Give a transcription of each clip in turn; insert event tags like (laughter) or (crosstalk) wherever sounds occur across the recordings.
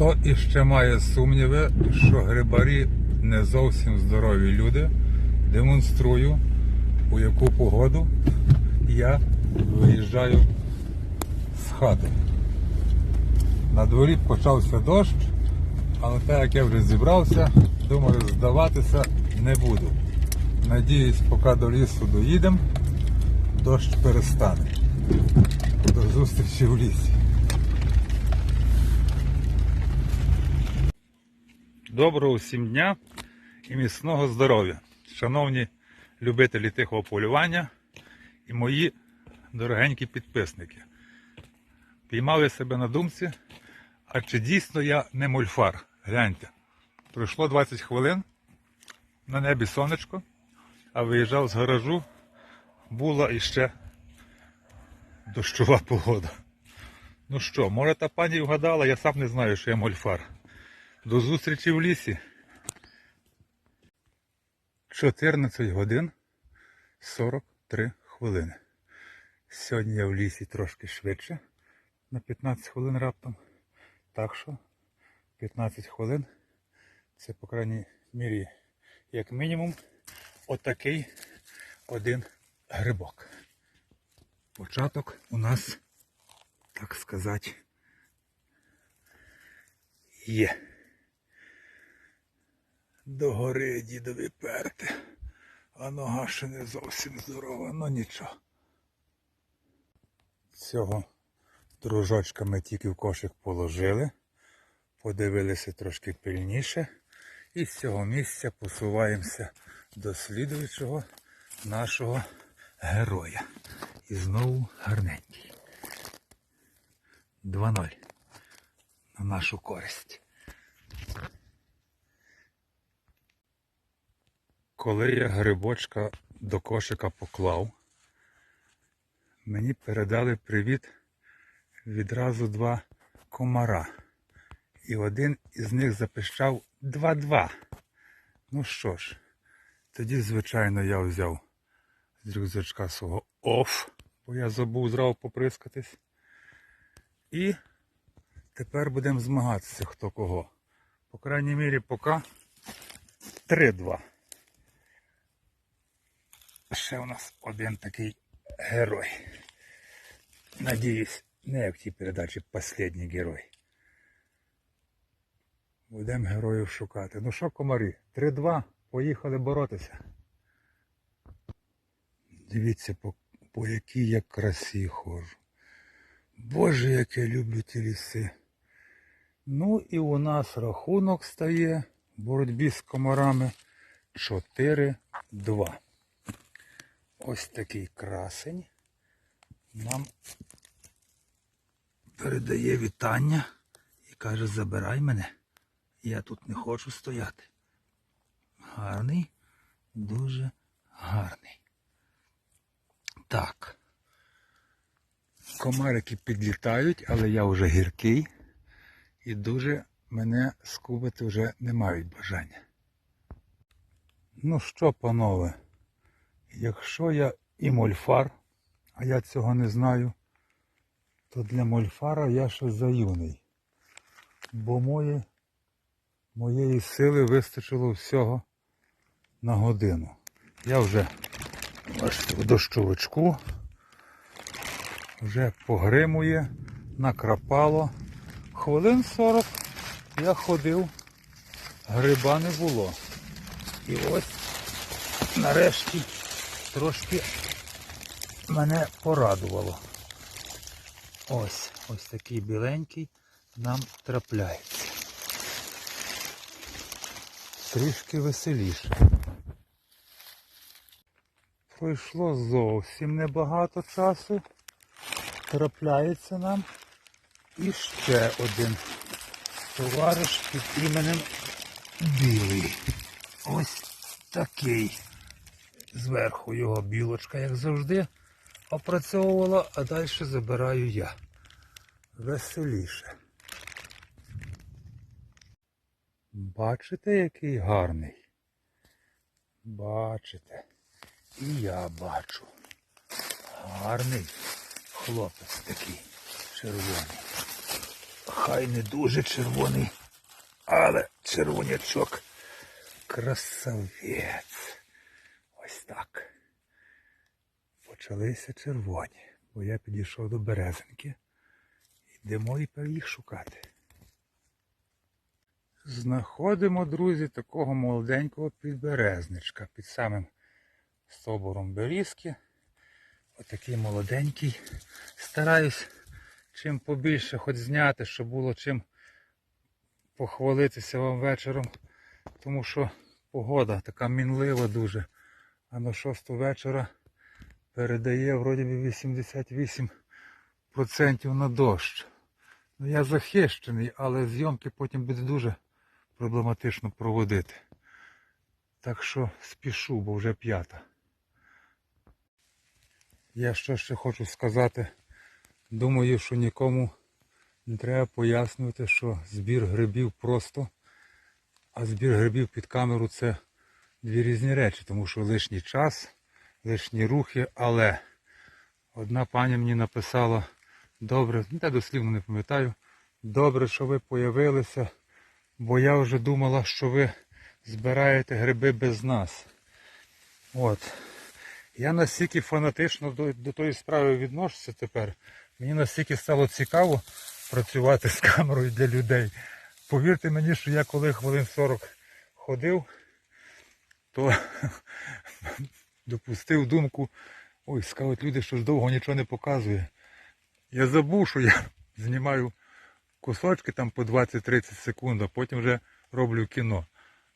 Хто іще має сумніви, що грибарі не зовсім здорові люди, демонструю, у яку погоду я виїжджаю з хати. На дворі почався дощ, але так як я вже зібрався, думаю, здаватися не буду. Надіюсь, поки до лісу доїдемо, дощ перестане. До зустрічі в лісі. Доброго всім дня і міцного здоров'я, шановні любителі тихого полювання і мої дорогенькі підписники. Піймали себе на думці, а чи дійсно я не мульфар? Гляньте, пройшло 20 хвилин, на небі сонечко, а виїжджав з гаражу, була іще дощова погода. Ну що, може та пані вгадала, я сам не знаю, що я мольфар. До зустрічі в лісі. 14 годин 43 хвилини. Сьогодні я в лісі трошки швидше, на 15 хвилин раптом. Так що 15 хвилин це, по крайній мірі, як мінімум, отакий один грибок. Початок у нас, так сказати, є. До гори дідові перти, а нога ще не зовсім здорова, ну нічого. Цього дружочка ми тільки в кошик положили, подивилися трошки пильніше і з цього місця посуваємося до слідуючого нашого героя. І знову гарненький. 2-0 на нашу користь. Коли я грибочка до кошика поклав, мені передали привіт відразу два комара. І один із них запищав 2-2. Ну що ж, тоді, звичайно, я взяв з рюкзачка свого оф, бо я забув зразу поприскатись. І тепер будемо змагатися хто кого. По крайній мірі, поки 3-2. Ще у нас один такий герой. Надіюсь, не як в тій передачі «Последній герой. Будемо героїв шукати. Ну що, комарі, 3-2, поїхали боротися. Дивіться, по, по якій я красі ходжу. Боже, як я люблю ті ліси. Ну і у нас рахунок стає в боротьбі з комарами 4-2. Ось такий красень нам передає вітання і каже, забирай мене. Я тут не хочу стояти. Гарний, дуже гарний. Так. Комарики підлітають, але я вже гіркий і дуже мене скубити вже не мають бажання. Ну що, панове, якщо я і мольфар, а я цього не знаю, то для мольфара я ще заюний. Бо мої, моєї сили вистачило всього на годину. Я вже в дощовичку, вже погримує, накрапало. Хвилин 40 я ходив, гриба не було. І ось нарешті трошки мене порадувало. Ось, ось такий біленький нам трапляється. Трішки веселіше. Пройшло зовсім небагато часу. Трапляється нам іще один товариш під іменем Білий. Ось такий. Зверху його білочка, як завжди, опрацьовувала, а далі забираю я. Веселіше. Бачите, який гарний? Бачите. І я бачу. Гарний хлопець такий червоний. хай не дуже червоний, але червонячок красавець. Ось так. Почалися червоні, бо я підійшов до березинки. Йдемо і їх шукати. Знаходимо, друзі, такого молоденького підберезничка під самим собором берізки. Отакий молоденький. Стараюсь чим побільше хоч зняти, щоб було чим похвалитися вам вечором. Тому що погода така мінлива дуже. А на 6 вечора передає вроді би 88% на дощ. Ну я захищений, але зйомки потім буде дуже проблематично проводити. Так що спішу, бо вже п'ята. Я що ще хочу сказати. Думаю, що нікому не треба пояснювати, що збір грибів просто, а збір грибів під камеру це дві різні речі, тому що лишній час, лишні рухи, але одна пані мені написала, добре, ну я дослівно не пам'ятаю, добре, що ви появилися, бо я вже думала, що ви збираєте гриби без нас. От. Я настільки фанатично до, до тої справи відношуся тепер. Мені настільки стало цікаво працювати з камерою для людей. Повірте мені, що я коли хвилин 40 ходив, то (laughs) допустив думку, ой, скажуть люди, що ж довго нічого не показує. Я забув, що я (laughs) знімаю кусочки там по 20-30 секунд, а потім вже роблю кіно.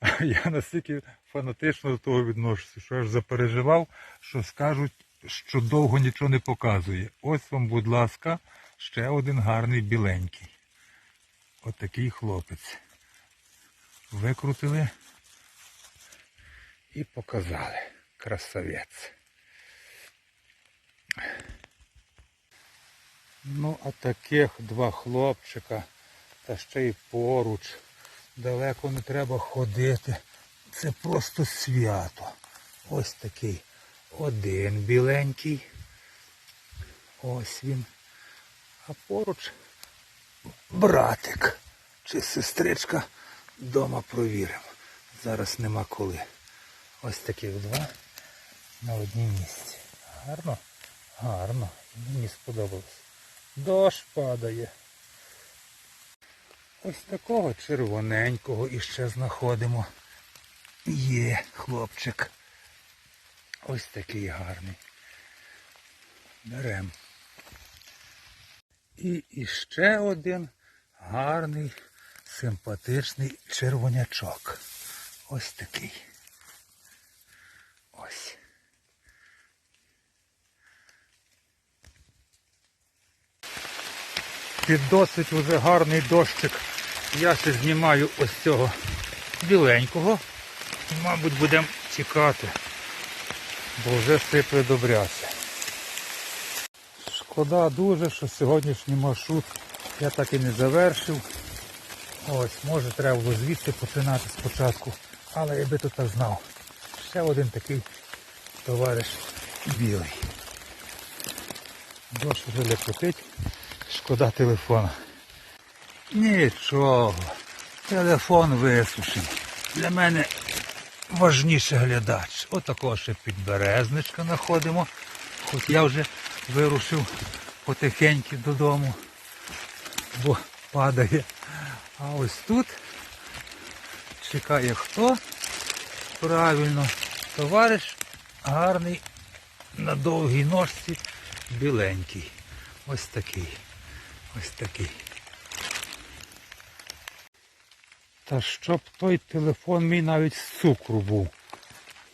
А я настільки фанатично до того відношуся, що аж запереживав, що скажуть, що довго нічого не показує. Ось вам, будь ласка, ще один гарний біленький. Отакий хлопець. Викрутили і показали. Красавець. Ну, а таких два хлопчика, та ще й поруч. Далеко не треба ходити. Це просто свято. Ось такий один біленький. Ось він. А поруч братик чи сестричка дома провіримо. Зараз нема коли. Ось таких два на одній місці. Гарно? Гарно. Мені сподобалось. Дощ падає. Ось такого червоненького іще знаходимо. Є хлопчик. Ось такий гарний. Берем. І іще один гарний, симпатичний червонячок. Ось такий. Ось. Під досить уже гарний дощик. Я ще знімаю ось цього біленького. Мабуть, будемо чекати, бо вже сипле добряся. Шкода дуже, що сьогоднішній маршрут я так і не завершив. Ось, може треба було звідси починати спочатку, але я би то так знав. Ще один такий товариш білий. Дощ вже ляпотить, шкода телефона. Нічого, телефон висушив. Для мене важніше глядач. Отакого ще підберезничка знаходимо. Хоч я вже вирушив потихеньки додому, бо падає. А ось тут чекає хто? Правильно, товариш гарний на довгій ножці біленький. Ось такий. Ось такий. Та щоб той телефон мій навіть з цукру був.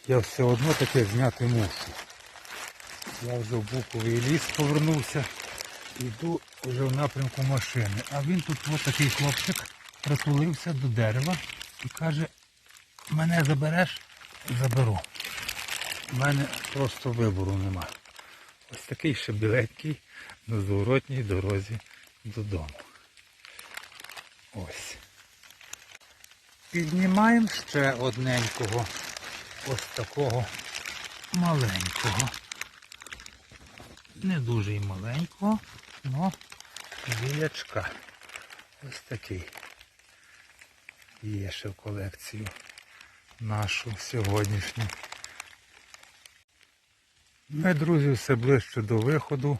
Я все одно таке зняти мушу. Я вже в буковий ліс повернувся. Йду вже в напрямку машини. А він тут ось такий хлопчик притулився до дерева і каже, мене забереш, заберу. У мене просто вибору нема. Ось такий ще біленький на зворотній дорозі додому. Ось. Піднімаємо ще одненького, ось такого маленького. Не дуже і маленького, але білячка. Ось такий. Є ще в колекцію нашу сьогоднішню. Ми, друзі, все ближче до виходу,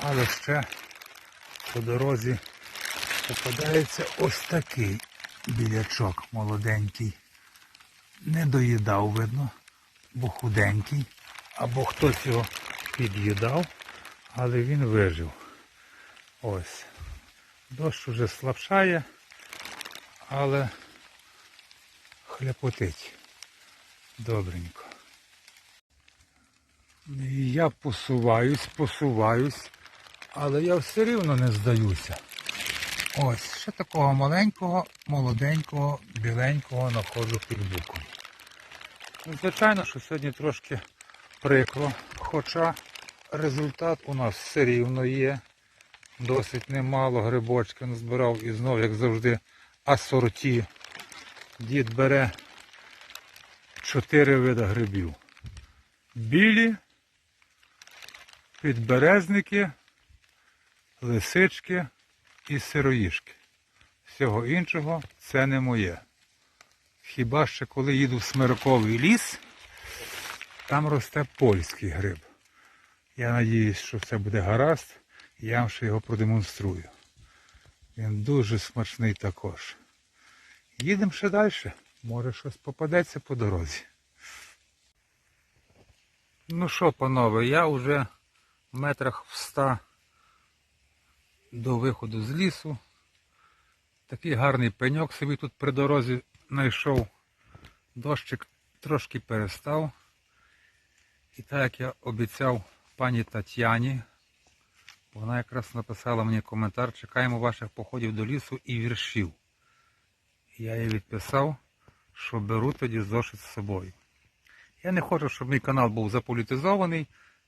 але ще по дорозі попадається ось такий білячок молоденький. Не доїдав, видно, бо худенький, або хтось його під'їдав, але він вижив. Ось. Дощ уже слабшає, але хляпотить. Добренько. Я посуваюсь, посуваюсь, але я все рівно не здаюся. Ось, ще такого маленького, молоденького, біленького находжу під буком. Ну, Звичайно, що сьогодні трошки прикро, хоча результат у нас все рівно є. Досить немало грибочки назбирав і знов, як завжди, асорті. Дід бере чотири види грибів. Білі, підберезники, лисички і сироїшки. Всього іншого це не моє. Хіба що коли їду в смирковий ліс, там росте польський гриб. Я надіюсь, що все буде гаразд, я вам ще його продемонструю. Він дуже смачний також. Їдемо ще далі. Може щось попадеться по дорозі. Ну що, панове, я вже метрах в ста до виходу з лісу. Такий гарний пеньок собі тут при дорозі знайшов. Дощик трошки перестав. І так як я обіцяв пані Тетяні, вона якраз написала мені коментар, чекаємо ваших походів до лісу і віршів. Я їй відписав, що беру тоді зошит з собою. Я не хочу, щоб мій канал був заполітизований.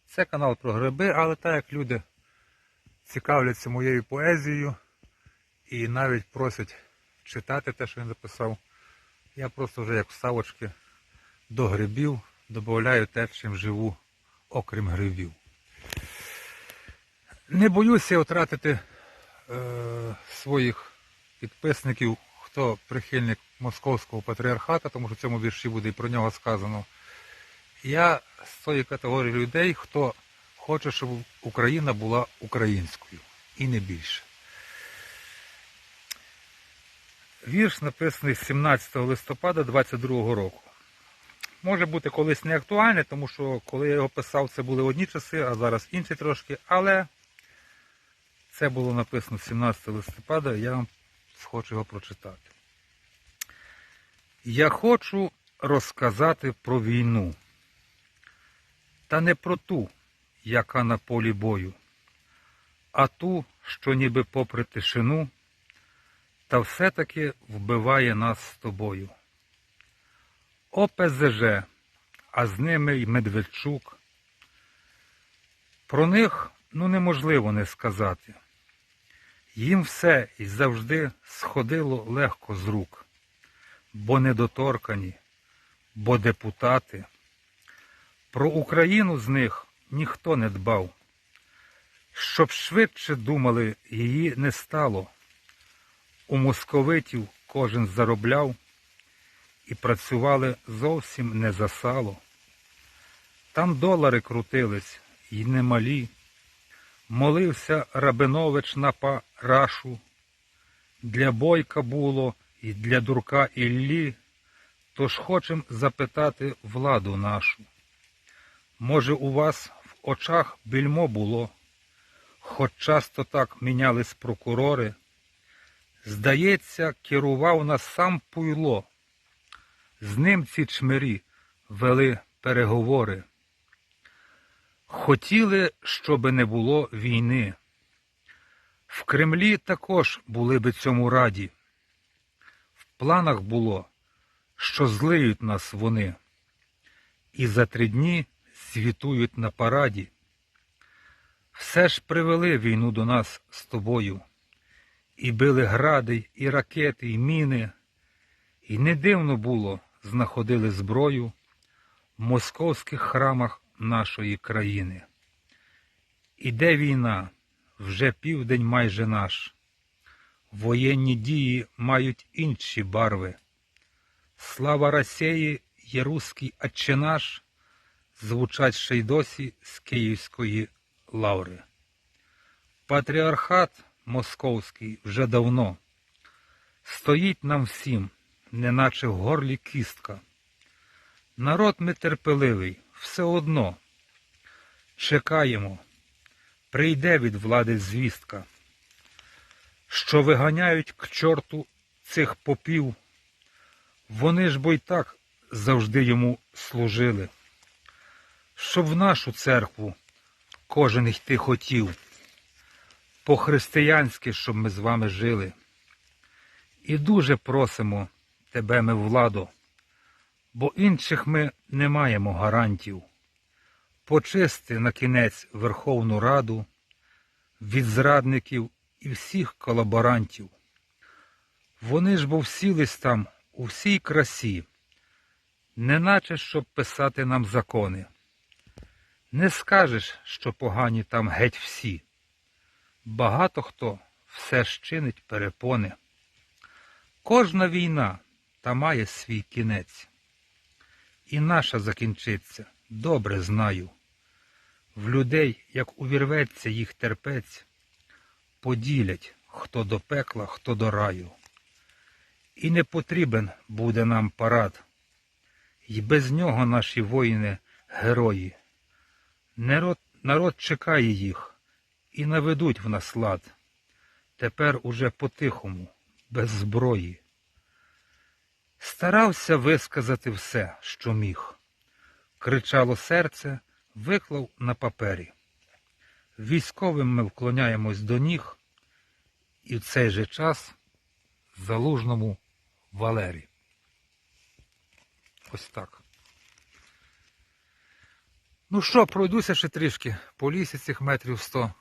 Це канал про гриби, але так як люди цікавляться моєю поезією і навіть просять читати те, що він написав, я просто вже як вставочки до грибів додаю те, чим живу, окрім грибів. Не боюся втратити е, своїх підписників, хто прихильник московського патріархата, тому що в цьому вірші буде і про нього сказано. Я з тої категорії людей, хто хоче, щоб Україна була українською і не більше. Вірш написаний 17 листопада 22 року. Може бути колись не актуальний, тому що коли я його писав, це були одні часи, а зараз інші трошки. Але це було написано 17 листопада, я вам хочу його прочитати. Я хочу розказати про війну. Та не про ту, яка на полі бою, а ту, що ніби попри тишину, та все-таки вбиває нас з тобою. ОПЗЖ, а з ними й Медведчук. Про них ну неможливо не сказати. Їм все і завжди сходило легко з рук, бо недоторкані, бо депутати. Про Україну з них ніхто не дбав. Щоб швидше думали, її не стало. У московитів кожен заробляв і працювали зовсім не за сало. Там долари крутились і немалі. Молився Рабинович на парашу. Для бойка було і для дурка Іллі, тож хочем запитати владу нашу. Може, у вас в очах більмо було, хоч часто так мінялись прокурори. Здається, керував нас сам Пуйло. З ним ці чмирі вели переговори. Хотіли, щоби не було війни. В Кремлі також були би цьому раді. В планах було, що злиють нас вони, і за три дні світують на параді. Все ж привели війну до нас з тобою, і били гради, і ракети, і міни, і не дивно було, знаходили зброю в московських храмах нашої країни. Іде війна, вже південь майже наш. Воєнні дії мають інші барви. Слава Росії, є руський отче наш, звучать ще й досі з Київської лаври. Патріархат московський вже давно стоїть нам всім, неначе в горлі кістка. Народ ми терпеливий, все одно. Чекаємо, прийде від влади звістка, що виганяють к чорту цих попів. Вони ж бо й так завжди йому служили, щоб в нашу церкву кожен йти хотів, по-християнськи, щоб ми з вами жили. І дуже просимо тебе, ми, владо, бо інших ми не маємо гарантів. Почисти на кінець Верховну Раду від зрадників і всіх колаборантів. Вони ж бо всілись там у всій красі, неначе щоб писати нам закони. Не скажеш, що погані там геть всі. Багато хто все ж чинить перепони. Кожна війна та має свій кінець. І наша закінчиться, добре знаю. В людей, як увірветься їх терпець, поділять, хто до пекла, хто до раю. І не потрібен буде нам парад, І без нього наші воїни герої. Народ, народ чекає їх і наведуть в нас лад. Тепер уже по-тихому, без зброї. Старався висказати все, що міг. Кричало серце, виклав на папері. Військовим ми вклоняємось до ніг, і в цей же час залужному Валері. Ось так. Ну що, пройдуся ще трішки по лісі цих метрів 100,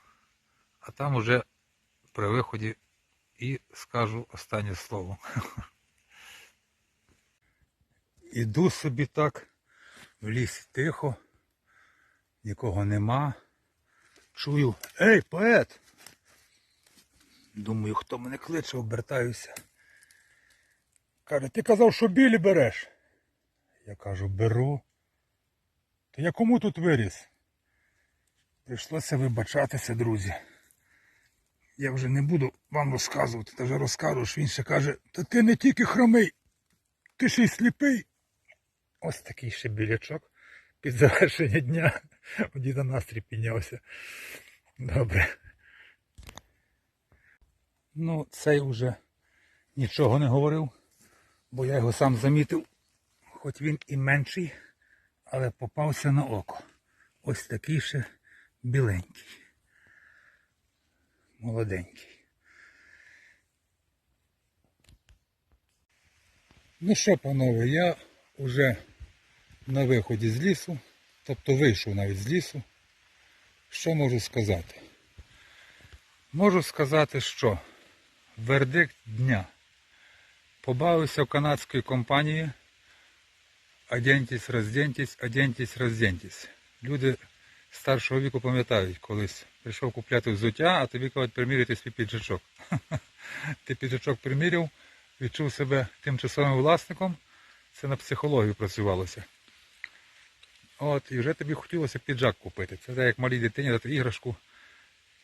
а там уже при виході і скажу останнє слово. (laughs) Іду собі так, в лісі тихо, нікого нема. Чую, ей, поет! Думаю, хто мене кличе, обертаюся. Каже, ти казав, що білі береш. Я кажу, беру. То я кому тут виріс? Прийшлося вибачатися, друзі. Я вже не буду вам розказувати, та вже розкажу, що він ще каже, та ти не тільки хромий, ти ще й сліпий. Ось такий ще білячок під завершення дня. У діда настрій піднявся. Добре. Ну, цей уже нічого не говорив, бо я його сам замітив, хоч він і менший, але попався на око. Ось такий ще біленький. Молоденький. Ну що, панове, я вже на виході з лісу, тобто вийшов навіть з лісу. Що можу сказати? Можу сказати, що вердикт дня. Побавився в канадської компанії Оденьтесь, розденьтесь, оденьтесь, розденьтесь. Люди старшого віку пам'ятають, колись прийшов купляти взуття, а тобі кажуть, приміряти свій піджачок. (laughs) Ти піджачок приміряв, відчув себе тимчасовим власником, це на психологію працювалося. От, і вже тобі хотілося піджак купити. Це так, як малій дитині дати іграшку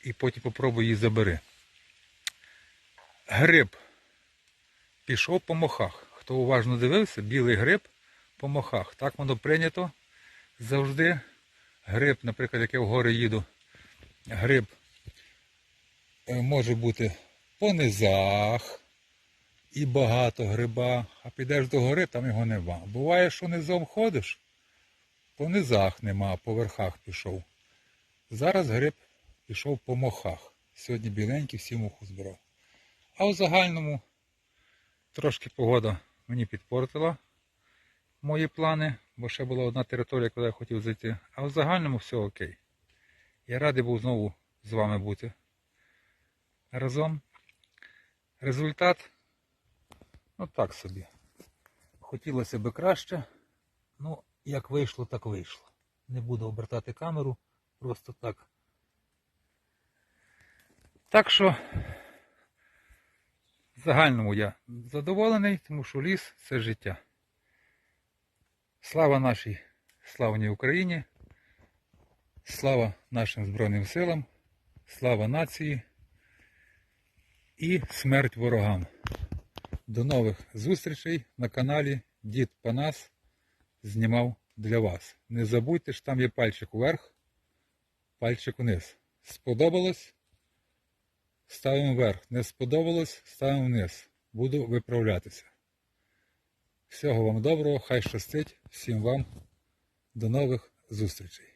і потім попробуй її забери. Гриб пішов по мохах. Хто уважно дивився, білий гриб по мохах. Так воно прийнято завжди. Гриб, наприклад, як я в гори їду, гриб е, може бути по низах і багато гриба, а підеш до гори, там його нема. Буває, що низом ходиш, по низах нема, по верхах пішов. Зараз гриб пішов по мохах. Сьогодні біленький всі муху збирав. А у загальному трошки погода мені підпортила мої плани, бо ще була одна територія, куди я хотів зайти. А в загальному все окей. Я радий був знову з вами бути. Разом. Результат, ну так собі. Хотілося би краще. Ну, як вийшло, так вийшло. Не буду обертати камеру, просто так. Так що В загальному я задоволений, тому що ліс це життя. Слава нашій славній Україні, слава нашим Збройним силам, слава нації і смерть ворогам. До нових зустрічей на каналі Дід Панас знімав для вас. Не забудьте, що там є пальчик вверх, пальчик вниз. Сподобалось? Ставимо вверх. Не сподобалось, ставимо вниз. Буду виправлятися. Всього вам доброго, хай щастить, всім вам. До нових зустрічей.